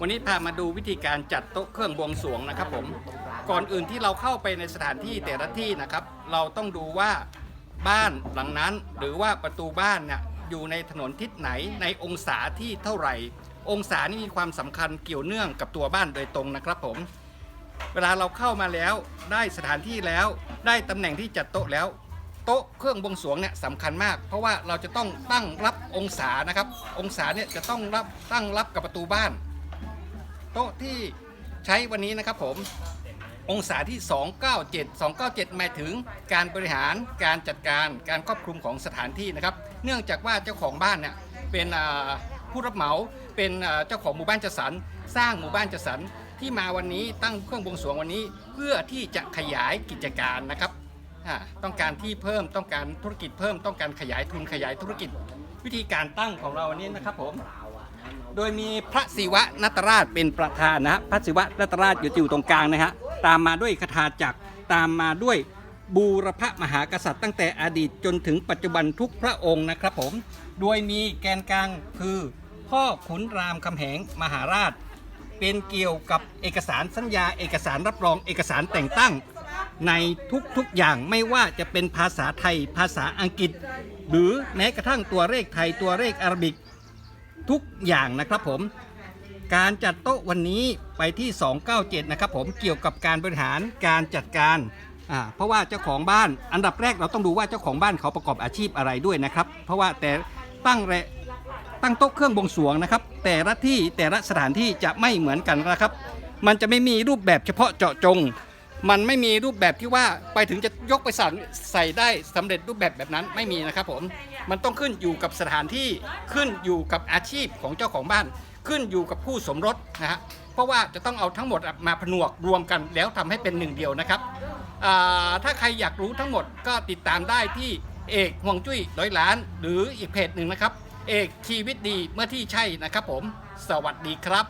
วันนี้พามาดูวิธีการจัดโต๊ะเครื่องบวงสรวงนะครับผม ก่อนอื่นที่เราเข้าไปในสถานที่แต่ละที่นะครับ เราต้องดูว่าบ้านหลังนั้นหรือว่าประตูบ้านเนี่ยอยู่ในถนนทิศไหนในองศาที่เท่าไหร่ องศานี่มีความสำคัญเกี่ยวเนื่องกับตัวบ้านโดยตรงนะครับผม เวลาเราเข้ามาแล้วได้สถานที่แล้วได้ตำแหน่งที่จัดโต๊ะแล้วโต๊ะเครื่องบวงสรวงเนี่ยสำคัญมาก เพราะว่าเราจะต้องตั้งรับองศานะครับ องศาเนี่ยจะต้องรับตั้งรับกับประตูบ้าน โต๊ะที่ใช้วันนี้นะครับผมองศาที่ 297 297 หมายถึงการบริหารการจัดการการครอบคลุมของสถานที่นะครับ เนื่องจากว่าเจ้าของบ้านเนี่ยเป็นผู้รับเหมาเป็นเจ้าของหมู่บ้านจัดสรรสร้างหมู่บ้านจัดสรรที่มาวันนี้ตั้งเครื่องบวงสรวงวันนี้ เพื่อที่จะขยายกิจการนะครับต้องการที่เพิ่มต้องการธุรกิจเพิ่มต้องการขยายทุนขยายธุรกิจ วิธีการตั้งของเราวันนี้นะครับผม โดยมีพระศิวะนัตราชเป็นประธานนะฮะพระศิวะนัตราชอยู่อยู่ตรงกลางนะฮะตามมาด้วยคทาจักรตามมาด้วยบูรพมหากษัตริย์ตั้งแต่อดีตจนถึงปัจจุบันทุกพระองค์นะครับผม โดยมีแกนกลางคือพ่อขุนรามคำแหงมหาราช เป็นเกี่ยวกับเอกสารสัญญา เอกสารรับรองเอกสารแต่งตั้ง ในทุกๆอย่างไม่ว่าจะเป็นภาษาไทย ภาษาอังกฤษ หรือแม้กระทั่งตัวเลขไทยตัวเลขอารบิก ทุกอย่างนะครับผม การจัดโต๊ะวันนี้ไปที่ 297 นะครับผมเกี่ยวกับการบริหารการจัดการอ่าเพราะว่าเจ้าของบ้านอันดับแรกเราต้องดูว่าเจ้าของบ้านเขาประกอบอาชีพอะไรด้วยนะครับ เพราะว่าแต่ตั้งแรตั้งโต๊ะเครื่องบวงสรวงนะครับ แต่ละที่แต่ละสถานที่จะไม่เหมือนกันนะครับ มันจะไม่มีรูปแบบเฉพาะเจาะจง มันไม่มีรูปแบบที่ว่าไปถึงจะยกไปสั่งใส่ได้สำเร็จรูปแบบแบบนั้นไม่มีนะครับผมมันต้องขึ้นอยู่กับสถานที่ขึ้นอยู่กับอาชีพของเจ้าของบ้าน ขึ้นอยู่กับคู่สมรสนะฮะเพราะว่าจะต้องเอาทั้งหมดมาผนวกรวมกันแล้วทำให้เป็นหนึ่งเดียวนะครับถ้าใครอยากรู้ทั้งหมดก็ติดตามได้ที่เอกห่วงจุ้ยร้อยล้าน หรืออีกเพจหนึ่งนะครับ เอกชีวิตดีเมื่อที่ใช่นะครับผม สวัสดีครับ